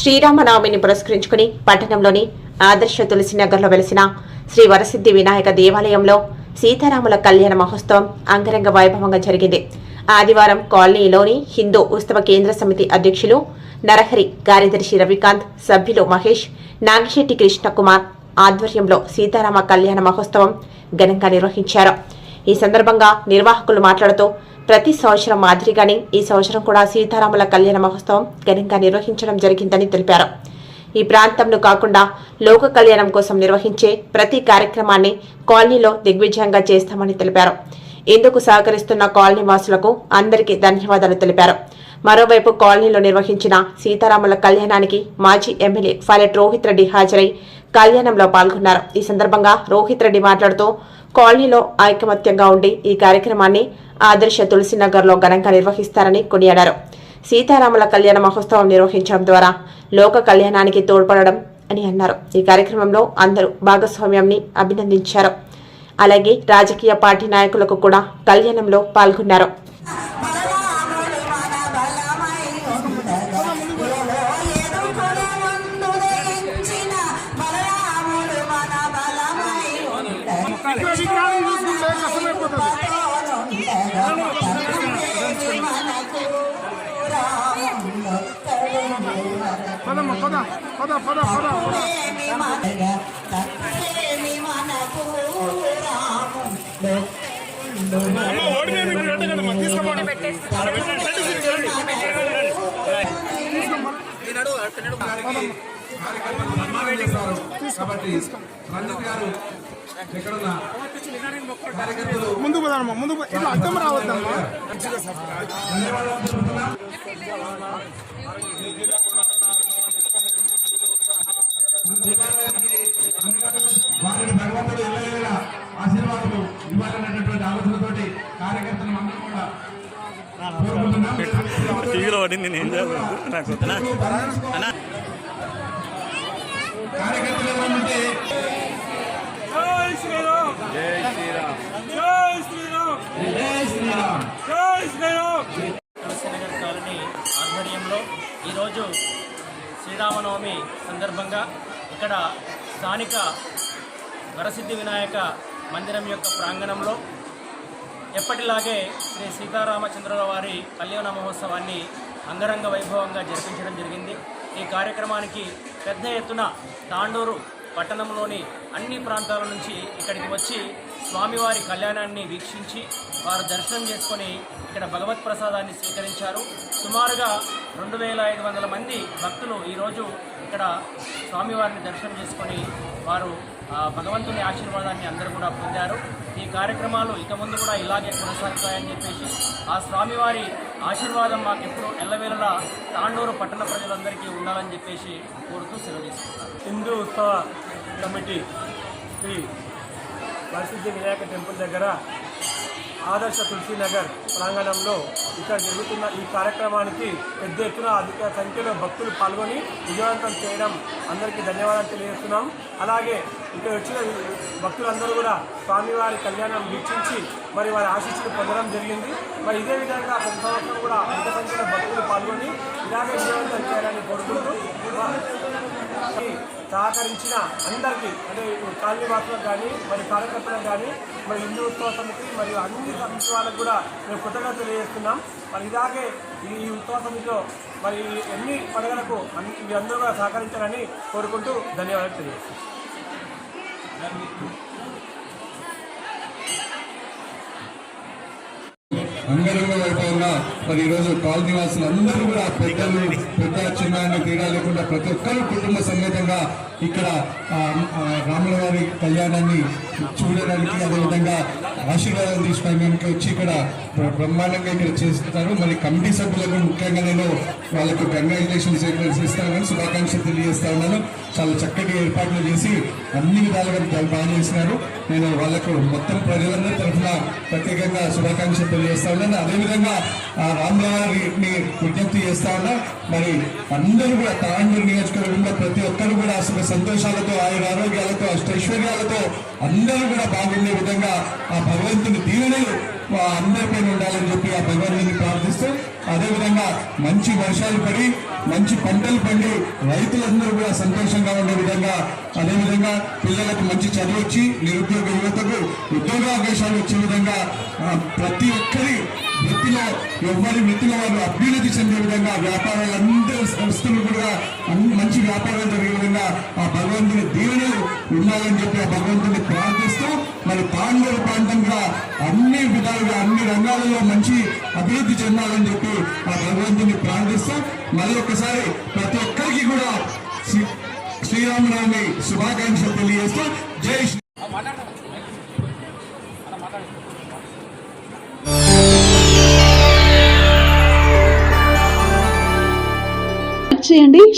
శ్రీరామనవమిని పురస్కరించుకుని పట్టణంలోని ఆదర్శ తులసి నగర్లో వెలిసిన శ్రీ వరసిద్ధి వినాయక దేవాలయంలో సీతారాముల కళ్యాణ మహోత్సవం అంగరంగ వైభవంగా జరిగింది. ఆదివారం కాలనీలోని హిందూ ఉత్సవ కేంద్ర సమితి అధ్యక్షులు నరహరి కార్యదర్శి రవికాంత్ సభ్యులు మహేష్ నాగిశెట్టి కృష్ణకుమార్ ఆధ్వర్యంలో సీతారామ కళ్యాణ మహోత్సవం ఘనంగా నిర్వహించారు. ఈ సందర్భంగా నిర్వాహకులు మాట్లాడుతూ ప్రతి సంవత్సరం మాదిరిగానే ఈ సంవత్సరం కూడా సీతారాముల కళ్యాణ మహోత్సవం ఘనంగా నిర్వహించడం జరిగిందని తెలిపారు. ఈ ప్రాంతంను కాకుండా లోక కళ్యాణం కోసం నిర్వహించే ప్రతి కార్యక్రమాన్ని కాలనీలో దిగ్విజయంగా చేస్తామని తెలిపారు. ఇందుకు సహకరిస్తున్న కాలనీ వాసులకు అందరికీ ధన్యవాదాలు తెలిపారు. మరోవైపు కాలనీలో నిర్వహించిన సీతారాముల కళ్యాణానికి మాజీ ఎమ్మెల్యే ఫలెట్ రోహిత్ రెడ్డి హాజరై కళ్యాణంలో పాల్గొన్నారు. ఈ సందర్భంగా రోహిత్ రెడ్డి మాట్లాడుతూ కాలనీలో ఐకమత్యంగా ఉండి ఈ కార్యక్రమాన్ని ఆదర్శ తులసినగర్లో ఘనంగా నిర్వహిస్తారని కొనియాడారు. సీతారాముల కళ్యాణ మహోత్సవం నిర్వహించడం ద్వారా లోక కళ్యాణానికి తోడ్పడడం అని అన్నారు. ఈ కార్యక్రమంలో అందరూ భాగస్వామ్యాన్ని అభినందించారు. అలాగే రాజకీయ పార్టీ నాయకులకు కూడా కళ్యాణంలో పాల్గొన్నారు. పదమ్మ పద పద పద పద కాబట్టి రంజిత్ గారు ఎక్కడున్నా ముందుకు పోదామమ్మా ముందుకు పో- ఇట్లా అడ్డం రావద్దమ్మా. వారిని భగవంతుడు ఎల్లవేళ ఆశీర్వాదాలు ఇవ్వాలనేటటువంటి ఆలోచనతోటి కార్యకర్తలు అందరూ కూడా కోరుకుంటున్నాం. టీవీలో పడింది నేను నాకు కార్యకర్తలు ఏమంటే జై శ్రీరామ్. తులసినగర్ కాలనీ ఆధ్వర్యంలో ఈరోజు శ్రీరామనవమి సందర్భంగా ఇక్కడ స్థానిక వరసిద్ధి వినాయక మందిరం యొక్క ప్రాంగణంలో ఎప్పటిలాగే శ్రీ సీతారామచంద్రుల వారి కళ్యాణ మహోత్సవాన్ని అంగరంగ వైభవంగా జరిపించడం జరిగింది. ఈ కార్యక్రమానికి పెద్ద ఎత్తున తాండూరు పట్టణంలోని అన్ని ప్రాంతాల నుంచి ఇక్కడికి వచ్చి స్వామివారి కళ్యాణాన్ని వీక్షించి వారు దర్శనం చేసుకొని ఇక్కడ భగవత్ ప్రసాదాన్ని స్వీకరించారు. సుమారుగా రెండు వేల ఐదు వందల మంది భక్తులు ఈరోజు ఇక్కడ స్వామివారిని దర్శనం చేసుకొని వారు భగవంతుని ఆశీర్వాదాన్ని అందరూ కూడా పొందారు. ఈ కార్యక్రమాలు ఇక ముందు కూడా ఇలాగే కొనసాగుతాయని చెప్పేసి ఆ స్వామివారి ఆశీర్వాదం మాకు ఎప్పుడు ఎల్లవేళలా తాండూరు పట్టణ ప్రజలందరికీ ఉండాలని చెప్పేసి కోరుతూ సెలవు హిందూ ఉత్సవ కమిటీ శ్రీ ప్రసిద్ధి వినాయక టెంపుల్ దగ్గర ఆదర్శ తులసీనగర్ ప్రాంగణంలో ఇక్కడ జరుగుతున్న ఈ కార్యక్రమానికి పెద్ద ఎత్తున అధిక సంఖ్యలో భక్తులు పాల్గొని విజయవంతం చేయడం అందరికీ ధన్యవాదాలు తెలియజేస్తున్నాం. అలాగే ఇక్కడ వచ్చిన భక్తులందరూ కూడా స్వామివారి కళ్యాణం వీక్షించి మరి వారి ఆశీస్సులు పొందడం జరిగింది. మరి ఇదే విధంగా ప్రతి సంవత్సరం కూడా అధిక సంఖ్యలో భక్తులు పాల్గొని ఇలాగే విజయవంతం చేయాలని కోరుకుంటూ సహకరించిన అందరికీ అంటే కాలనీ వాసులకు కానీ మరి కార్యకర్తలకు కానీ మరి హిందూ ఉత్సవ సమితి మరియు అన్ని సమితి కూడా మేము కృతజ్ఞత తెలియజేస్తున్నాం. మరి ఇలాగే ఈ ఉత్సవ సమితిలో మరి ఎన్ని పండుగలకు అన్ని మీ అందరూ కూడా సహకరించాలని కోరుకుంటూ ధన్యవాదాలు తెలియజేస్తున్నాం. అందరూ కూడా మరి ఈరోజు కాలనీ వాసులు అందరూ కూడా పెద్దలు పెద్ద చిన్న తేడా లేకుండా ప్రతి ఒక్కరు కుటుంబ సమేతంగా ఇక్కడ రాముల వారి కళ్యాణాన్ని చూడడానికి అదేవిధంగా ఆశీర్వాదం తీసుకోవడానికి వచ్చి ఇక్కడ బ్రహ్మాండంగా ఇక్కడ చేస్తారు. మరి కమిటీ సభ్యులకు ముఖ్యంగా నేను వాళ్ళకు కంగ్రాచులేషన్స్ ఇస్తాను శుభాకాంక్షలు తెలియజేస్తా ఉన్నాను. చాలా చక్కటి ఏర్పాట్లు చేసి అన్ని విధాలుగా బాగా చేసినారు. నేను వాళ్ళకు మొత్తం ప్రజలందరి తరఫున ప్రత్యేకంగా శుభాకాంక్షలు తెలియజేస్తా ఉన్నాను. అదేవిధంగా ఆ రామరావారిని విజ్ఞప్తి చేస్తా ఉన్నా మరి అందరూ కూడా తాండూరు నియోజకవర్గంలో ప్రతి ఒక్కరు కూడా అసలు సంతోషాలతో ఆయన ఆరోగ్యాలతో అష్టైశ్వర్యాలతో అందరూ కూడా బాగుండే విధంగా ఆ భగవంతుని దీవెనలు అందరిపైన ఉండాలని చెప్పి ఆ భగవంతుని ప్రార్థిస్తూ అదేవిధంగా మంచి వర్షాలు పడి మంచి పంటలు పండి రైతులందరూ కూడా సంతోషంగా ఉండే విధంగా అదేవిధంగా పిల్లలకు మంచి చదువు వచ్చి నిరుద్యోగ యువతకు ఉద్యోగావకాశాలు వచ్చే విధంగా ప్రతి ఒక్కరి వృత్తిలో ఎవరి వృత్తిలో వారు అభ్యున్నతి చెందే విధంగా వ్యాపారాలన్నీ సంస్థలు కూడా అన్ని మంచి వ్యాపారం జరిగే విధంగా ఆ భగవంతుని దీవెనలు ఉండాలని చెప్పి ఆ భగవంతుని ప్రార్థిస్తూ మరి తాండూరు ప్రాంతం కూడా అన్ని విధాలుగా అన్ని రంగాలలో మంచి అభివృద్ధి చెందాలని చెప్పి ఆ భగవంతుని ప్రార్థిస్తూ మరి ఒక్కసారి ప్రతి ఒక్కరికి కూడా శ్రీ- శ్రీరామనవమి శుభాకాంక్షలు తెలియజేస్తూ జై